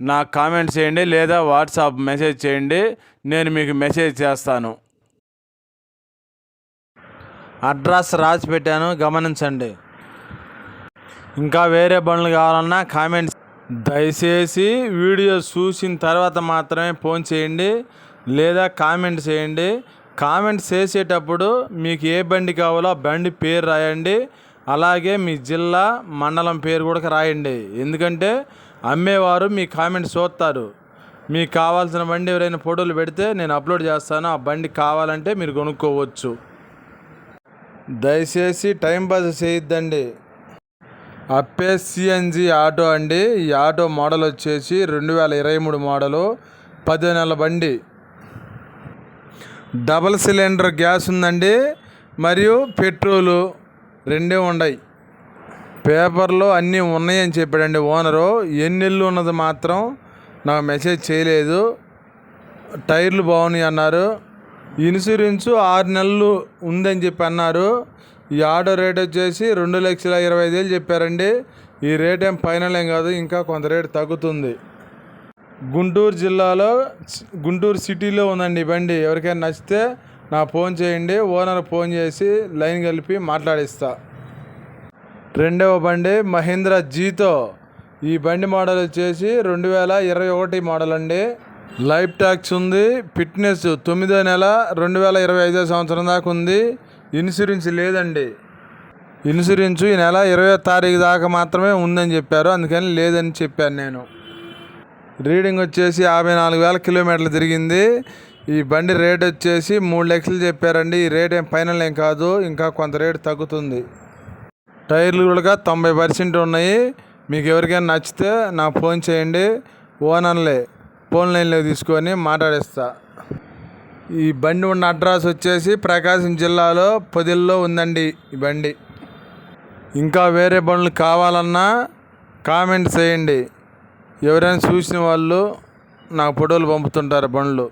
నాకు కామెంట్ చేయండి లేదా వాట్సాప్ మెసేజ్ చేయండి నేను మీకు మెసేజ్ చేస్తాను. అడ్రస్ రాసి పెట్టాను గమనించండి. ఇంకా వేరే బండ్లు కావాలన్నా కామెంట్స్ దయచేసి వీడియో చూసిన తర్వాత మాత్రమే ఫోన్ చేయండి లేదా కామెంట్ చేయండి. కామెంట్ చేసేటప్పుడు మీకు ఏ బండి కావాలో ఆ బండి పేరు రాయండి. అలాగే మీ జిల్లా మండలం పేరు కూడా రాయండి. ఎందుకంటే అమ్మేవారు మీ కామెంట్ చూస్తారు. మీకు కావాల్సిన బండి ఎవరైనా ఫోటోలు పెడితే నేను అప్లోడ్ చేస్తాను. ఆ బండి కావాలంటే మీరు కొనుక్కోవచ్చు. దయచేసి టైం పాస్ చేయొద్దండి. అప్పే సిఎన్జి ఆటో అండి. ఈ ఆటో మోడల్ వచ్చేసి రెండు వేల ఇరవై మూడు మోడలు. పది నెలల బండి. డబల్ సిలిండర్ గ్యాస్ ఉందండి. మరియు పెట్రోలు రెండే ఉన్నాయి పేపర్లో అన్నీ ఉన్నాయని చెప్పాడండి ఓనరు. ఎన్ని నెలలు ఉన్నది మాత్రం నాకు మెసేజ్ చేయలేదు. టైర్లు బాగున్నాయి అన్నారు. ఇన్సూరెన్సు ఆరు నెలలు ఉందని చెప్పి అన్నారు. ఈ ఆర్డర్ రేట్ వచ్చేసి రెండు లక్షల ఇరవై ఐదు వేలు చెప్పారండి. ఈ రేట్ ఏం ఫైనల్ ఏం కాదు ఇంకా కొంత రేటు తగ్గుతుంది. గుంటూరు జిల్లాలో గుంటూరు సిటీలో ఉందండి ఈ బండి. ఎవరికైనా నచ్చితే నా ఫోన్ చేయండి. ఓనర్ ఫోన్ చేసి లైన్ కలిపి మాట్లాడిస్తా. రెండవ బండి మహీంద్రా జీతో. ఈ బండి మోడల్ వచ్చేసి రెండు వేల ఇరవై ఒకటి మోడల్ అండి. లైఫ్ ట్యాక్స్ ఉంది ఫిట్నెస్ తొమ్మిదో నెల రెండు వేల ఇరవై ఐదో సంవత్సరం దాకా ఉంది. ఇన్సూరెన్స్ లేదండి. ఇన్సూరెన్స్ ఈ నెల ఇరవై తారీఖు దాకా మాత్రమే ఉందని చెప్పారు అందుకని లేదని చెప్పాను నేను. రీడింగ్ వచ్చేసి యాభై నాలుగు వేల కిలోమీటర్లు తిరిగింది. ఈ బండి రేట్ వచ్చేసి మూడు లక్షలు చెప్పారండి. ఈ రేట్ ఏం ఫైనల్ ఏం కాదు ఇంకా కొంత రేటు తగ్గుతుంది. టైర్లు కూడా తొంభై పర్సెంట్ ఉన్నాయి. మీకు ఎవరికైనా నచ్చితే నాకు ఫోన్ చేయండి. ఓనర్లే ఫోన్ లైన్లో తీసుకొని మాట్లాడిస్తా. ఈ బండి ఉన్న అడ్రస్ వచ్చేసి ప్రకాశం జిల్లాలో పొదిల్లో ఉందండి ఈ బండి. ఇంకా వేరే బండ్లు కావాలన్నా కామెంట్ చేయండి. ఎవరైనా చూసిన వాళ్ళు నాకు ఫోటోలు పంపుతుంటారు బండ్లు.